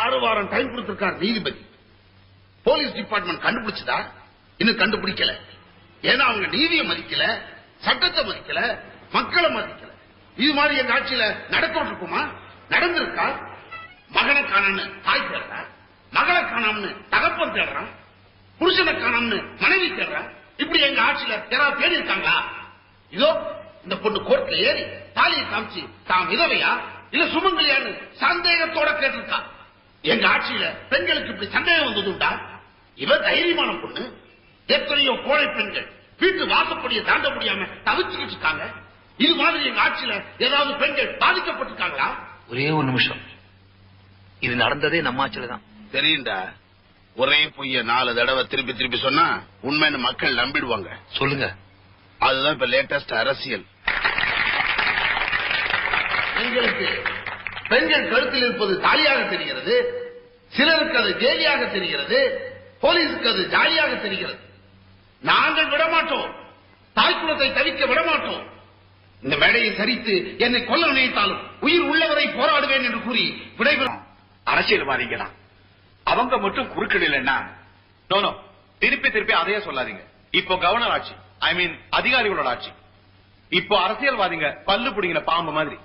ஆறு வாரம் டைம் கொடுத்திருக்கார் நீதிபதி. போலீஸ் டிபார்ட்மெண்ட் கண்டுபிடிச்சதா? இன்னும் கண்டுபிடிக்கல. ஏன்னா அவங்க நீதியை மதிக்கல சட்டத்தை மதிக்கல மக்களை மதிக்கல. இது மாதிரி எங்க ஆட்சியில நடத்திட்டு இருக்குமா நடந்திருக்கா? மகனை காணான்னு தாய் தேடுறா? மகளை காணாம்னு தகப்பன் தேடுறான் புருஷனை காணாம்னு மனைவி தேடுறான் இப்படி எங்க ஆட்சியில யாராவது தேடி இருக்காங்களா இதோ இந்த பொண்ணு கோர்ட்ல ஏறி தாலியை காமிச்சு தாம் விதவையா? இல்ல சுமங்கலியான்னு சந்தேகத்தோட கேட்டிருக்கான் எங்க ஆட்சியில பெண்களுக்கு இப்படி சந்தேகம் வந்ததுண்டா? இவ தைரியமான பொண்ணு. எத்தனையோ கோழை பெண்கள். வீட்டு வாசப்படியை தாண்ட முடியாம தவிச்சுக்கிட்டு இருக்காங்க. இது மாதிரி எங்க ஆட்சியில ஏதாவது பெண்கள் பாதிக்கப்பட்டிருக்காங்களா? ஒரே ஒரு நிமிஷம். இது நடந்ததே நம்ம ஆட்சியில தான். தெரியுண்டா ஒரே பொய்ய நாலு தடவை திருப்பி திருப்பி சொன்னா உண்மைன்னு மக்கள் நம்பிடுவாங்க. சொல்லுங்க. அதுதான் இப்ப லேட்டஸ்ட் அரசியல். எங்களுக்கு பெண்கள் கழுத்தில் இருப்பது தாலியாக தெரிகிறது சிலருக்கு அது ஜேலியாக தெரிகிறது போலீஸுக்கு அது ஜாலியாக தெரிகிறது. நாங்கள் விடமாட்டோம். தாய்க்குளத்தை தவிக்க விடமாட்டோம். இந்த மேடையை சரித்து என்னை கொல்ல நினைத்தாலும் உயிர் உள்ளவரை போராடுவேன் என்று கூறி விடைபெறும். அரசியல்வாதிங்க தான். அவங்க மட்டும் குறுக்கிடலன்னா நோனோ திருப்பி திருப்பி அதையே சொல்லாதீங்க. இப்போ கவர்னர் ஆட்சி ஐ மீன் அதிகாரிகளோட ஆட்சி. இப்போ அரசியல்வாதிங்க பல்லு பிடிங்கிற பாம்பு மாதிரி.